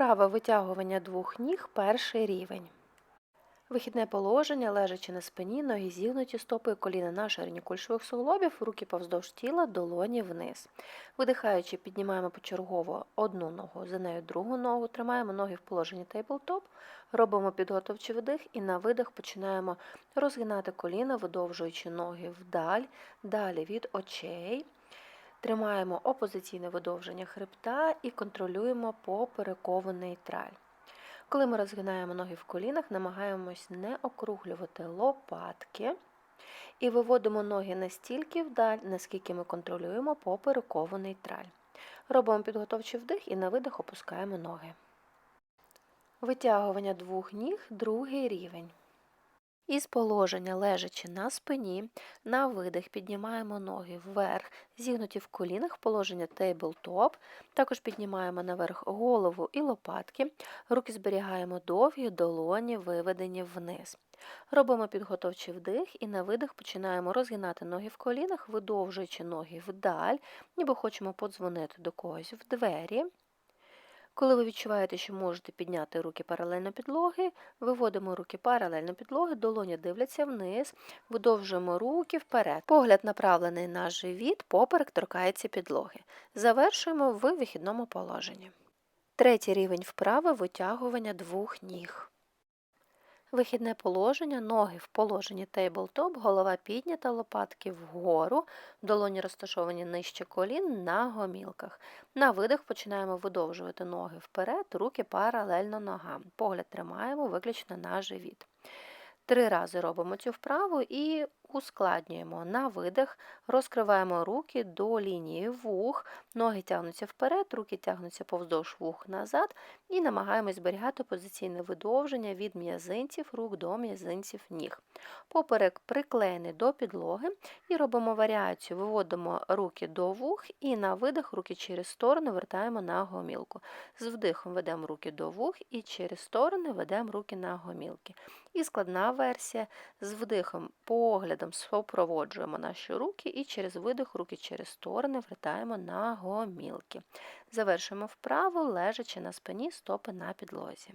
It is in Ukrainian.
Вправа витягування двох ніг перший рівень. Вихідне положення, лежачи на спині, ноги зігнуті, стопи коліна на ширині кульшових суглобів, руки повздовж тіла, долоні вниз. Видихаючи, піднімаємо почергово одну ногу, за нею другу ногу, тримаємо ноги в положенні тейблтоп, робимо підготовчий вдих і на видих починаємо розгинати коліна, видовжуючи ноги вдаль, далі від очей. Тримаємо опозиційне видовження хребта і контролюємо поперекований траль. Коли ми розгинаємо ноги в колінах, намагаємось не округлювати лопатки і виводимо ноги настільки вдаль, наскільки ми контролюємо поперекований траль. Робимо підготовчий вдих і на видих опускаємо ноги. Витягування двох ніг другий рівень. Із положення лежачи на спині, на видих піднімаємо ноги вверх, зігнуті в колінах, положення тейблтоп. Також піднімаємо наверх голову і лопатки. Руки зберігаємо довгі, долоні виведені вниз. Робимо підготовчий вдих і на видих починаємо розгинати ноги в колінах, видовжуючи ноги вдаль, ніби хочемо подзвонити до когось в двері. Коли ви відчуваєте, що можете підняти руки паралельно підлоги, виводимо руки паралельно підлоги, долоні дивляться вниз, видовжуємо руки вперед. Погляд направлений на живіт, поперек торкається підлоги. Завершуємо в вихідному положенні. Третій рівень вправи витягування двох ніг. Вихідне положення, ноги в положенні тейблтоп, голова піднята, лопатки вгору, долоні розташовані нижче колін на гомілках. На видих починаємо видовжувати ноги вперед, руки паралельно ногам. Погляд тримаємо виключно на живіт. Три рази робимо цю вправу і ускладнюємо. На видих, розкриваємо руки до лінії вух, ноги тягнуться вперед, руки тягнуться повздовж вух назад і намагаємось зберігати позиційне видовження від м'язинців рук до м'язинців ніг. Поперек приклеєний до підлоги і робимо варіацію, виводимо руки до вух і на видих руки через сторони вертаємо на гомілку. З вдихом ведемо руки до вух і через сторони ведемо руки на гомілки. І складна версія з вдихом поглядом супроводжуємо наші руки і через видих руки через сторони вертаємо на гомілки. Завершуємо вправу, лежачи на спині стопи на підлозі.